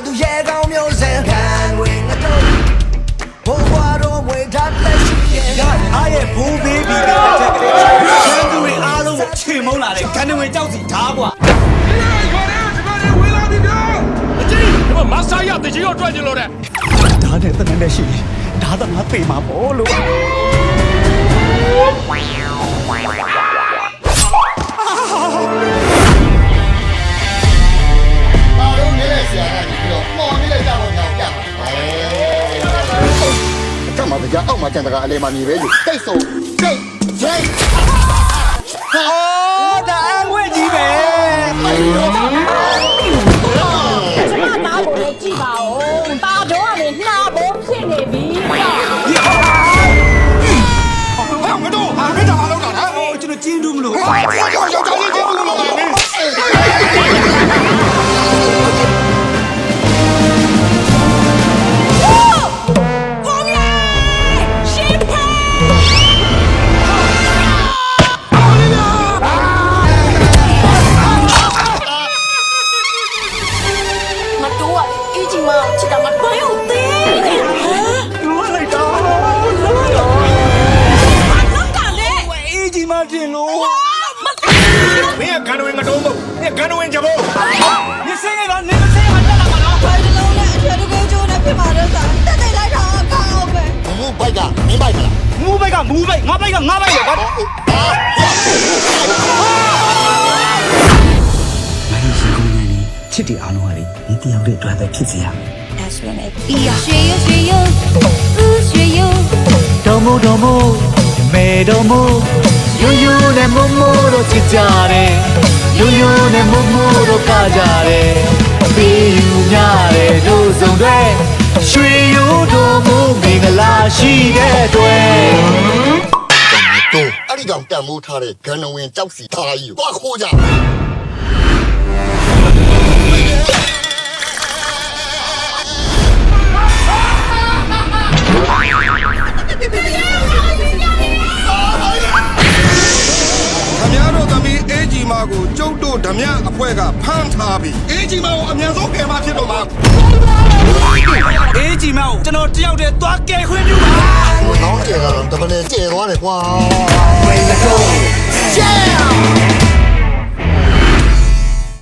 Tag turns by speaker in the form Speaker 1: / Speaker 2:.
Speaker 1: လိုက်သူရဲကောင်းမျိုးစံခံဝင်ငါတို့ဘိုးဘွားတော်မွေဓာတ်လက်ရှိရဲ့က
Speaker 2: အားရဲ့ဘိုးဘေးဘီကတက်ကလေးဆန်းသူတွေအားလုံးကိုချေမုန်းလာတဲ့ခန္ဓာဝင်ကြောက်စီဓာကွာ
Speaker 3: မဆာရတကြီးရောထွက်ကြလို့တဲ့
Speaker 2: ဒါနဲ့တနက်နဲ့ရှိဒါသာငါပေမှာပေါ့လို့
Speaker 4: ကမ္ဘာတရားအောက်မှာကျန်တကအလေးမနေပဲယူတိတ်ဆုံးတိတ်ချိတ်
Speaker 2: အော်ဒါအငွေ့ကြီးပဲ
Speaker 5: နားကိုလည်းကြည့်ပါဦး။ပါတော့ကနေနှာဘုံဖြစ်နေပြီ။
Speaker 4: ဟဲ့ငါတို့ဟာမင်းတို့မလုပ်တာလား
Speaker 2: ဟိုကျွန်တော်ကျင်းတူးမလို့
Speaker 4: ဟာကြောင်ကြောင်ကြောင်ကြောင်ချင်းဘူးလို့ပါမ
Speaker 5: ကဂန္ဓဝင်ငတုံးမဟု
Speaker 2: တ်
Speaker 5: နင်က
Speaker 2: ဂန္ဓဝင်
Speaker 3: ကြဘောန
Speaker 2: င်စင်းနေတာနင်မစင်းဟာတက်လာမှာနော်
Speaker 5: ဘယ်လိုလဲအထွေတကူကျိုးနဲ့ဖြစ်မှာတော့စားတက်တယ်လိုက်တာအကောင်းပဲ
Speaker 4: မူဘိုက်ကမင်းဘိုက်လား
Speaker 2: မူဘိုက်ကမူဘိုက်ငါဘိုက်ကငါဘိုက်ပဲကွာမင်းရှိကုန်နေပြီချစ်တီအားလုံးကလေဒီတယောက်ရဲ့အတွက်ပဲဖြစ်စီရ
Speaker 6: မယ်ဒါဆိုရင်ပြီး
Speaker 5: ရရွှေရရွှေရဦး
Speaker 6: ရွှေရ
Speaker 2: တော်မို့တော်မို့မေတော်မို့ ယိုယိုနဲ့မို့မို့တော့ချစ်ကြတယ်ယိုယိုနဲ့မို့မို့တော့ကကြတယ်ပြီးယူများတယ်တို့စုံတွေရွှေရိုးတော်မို့မင်္ဂလာရှိတဲ့အတွက်
Speaker 4: တို့အဲ့ဒီကောင်တန်မိုးထားတဲ့ဂန်နဝင်ကြောက်စီထားကြီးကိုသွားခိုးကြ
Speaker 7: သမီးအေဂျီမာကိုကျုပ်တို့ဓမြအဖွဲကဖမ်းထားပြီးအေဂျီမာကိုအမြန်ဆုံးကယ်မဖြစ်တော့မှာ
Speaker 2: အေဂျီမာကိုကျွန်တော်တယောက်တည်းသွားကယ်ခွင့်ပြုပါ။
Speaker 4: နောက်ကျတော့တမန်ကျဲသွားတယ်ကွာ။
Speaker 1: Let's go. Yeah.